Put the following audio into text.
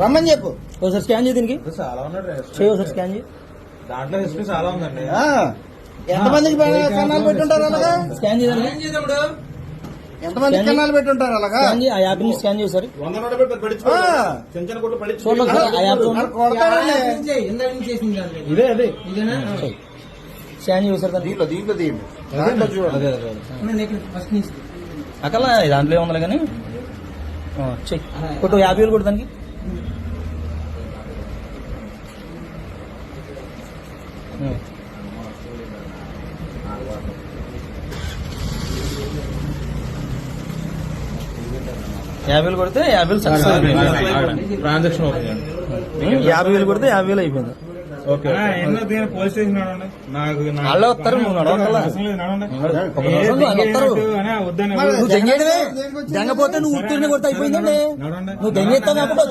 రమ్మని చెప్పు. ఒకసారి స్కాన్ చేయి దీనికి. చాలా ఉన్నాడు చేయి ఒకసారి స్కాన్ చేయి. దాంట్లో హిస్టరీ చాలా ఉందండి. ఆ, ఎంతమందికి కన్నాలు పెట్టుంటారు అలాగా? స్కాన్ చేయండి ఎంతమందికి కన్నాలు పెట్టుంటారు అలాగా? ఆ యాప్ని స్కాన్. ఇదే అదే. చేయి. స్కాన్ చేయి ఒకసారి దాన్ని. దీంట్లో దీంట్లో అదే. అక్కడ దాంట్లో ఏముంది కానీ? ఆ, చెయ్యి. కొట్టు యాభై వేలు కొట్టు దానికి. ఉం. యాభై వేలు కొడితే యాభై సక్సెస్ అయిపోయింది. ట్రాన్సాక్షన్ యాభై వేలు కొడితే యాభై వేలు అయిపోయింది. ఓకే ఎన్నో దీని పోలీస్ స్టేషన్ నడవండి నాకు నాకు- వాళ్ళే వస్తారు, నువ్వు నడవక్కర్లా. నువ్వు దెంగేయడమే దెంగపోతే నువ్వు ఉత్తీర్ణ కొడితే అయిపోయిందండి. నువ్వు దెంగేస్తావు